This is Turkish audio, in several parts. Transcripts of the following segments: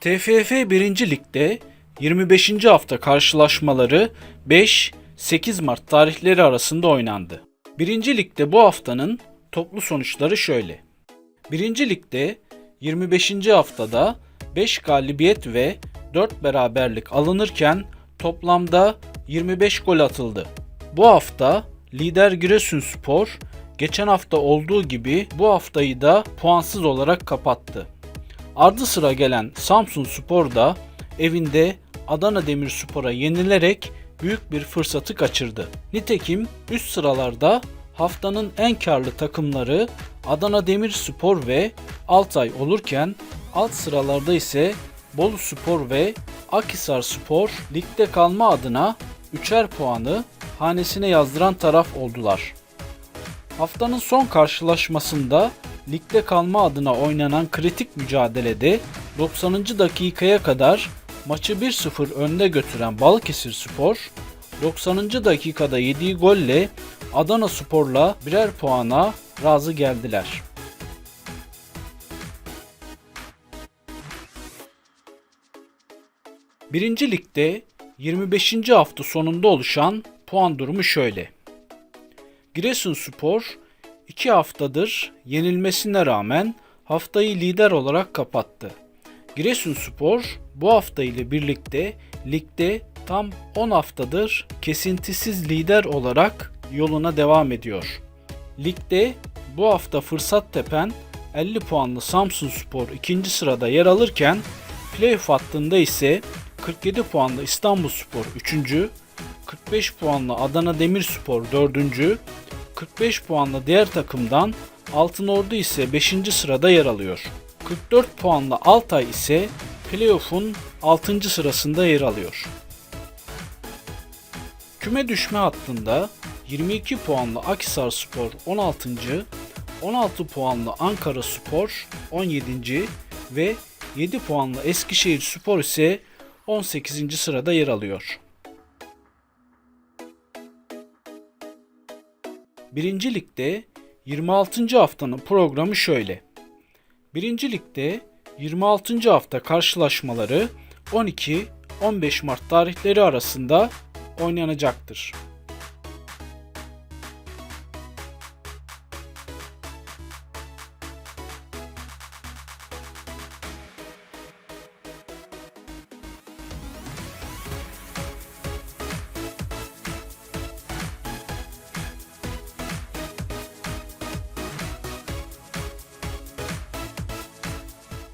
TFF 1. Lig'de 25. hafta karşılaşmaları 5-8 Mart tarihleri arasında oynandı. 1. Lig'de bu haftanın toplu sonuçları şöyle. 1. Lig'de 25. haftada 5 galibiyet ve 4 beraberlik alınırken toplamda 25 gol atıldı. Bu hafta lider Giresunspor geçen hafta olduğu gibi bu haftayı da puansız olarak kapattı. Ardı sıra gelen Samsun Spor da evinde Adana Demirspor'a yenilerek büyük bir fırsatı kaçırdı. Nitekim üst sıralarda haftanın en karlı takımları Adana Demirspor ve Altay olurken alt sıralarda ise Bolu Spor ve Akhisar Spor ligde kalma adına üçer puanı hanesine yazdıran taraf oldular. Haftanın son karşılaşmasında ligde kalma adına oynanan kritik mücadelede 90. dakikaya kadar maçı 1-0 önde götüren Balıkesir Spor 90. dakikada yediği golle Adana Spor'la birer puana razı geldiler. Birinci Lig'de 25. hafta sonunda oluşan puan durumu şöyle. Giresunspor 2 haftadır yenilmesine rağmen haftayı lider olarak kapattı. Giresunspor bu hafta ile birlikte ligde tam 10 haftadır kesintisiz lider olarak yoluna devam ediyor. Ligde bu hafta fırsat tepen 50 puanlı Samsunspor ikinci sırada yer alırken playoff hattında ise 47 puanlı İstanbulspor 3. 45 puanlı Adana Demirspor 4. 45 puanlı diğer takımdan Altınordu ise 5. sırada yer alıyor. 44 puanlı Altay ise playoff'un 6. sırasında yer alıyor. Küme düşme hattında 22 puanlı Akhisar Spor 16. 16 puanlı Ankara Spor 17. ve 7 puanlı Eskişehir Spor ise 18. sırada yer alıyor. Birinci Lig'de 26. haftanın programı şöyle. Birinci Lig'de 26. hafta karşılaşmaları 12-15 Mart tarihleri arasında oynanacaktır.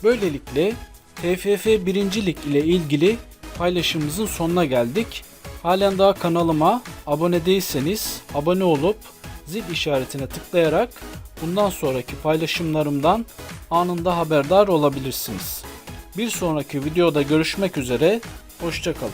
Böylelikle TFF 1. Lig ile ilgili paylaşımımızın sonuna geldik. Halen daha kanalıma abone değilseniz abone olup zil işaretine tıklayarak bundan sonraki paylaşımlarımdan anında haberdar olabilirsiniz. Bir sonraki videoda görüşmek üzere, hoşçakalın.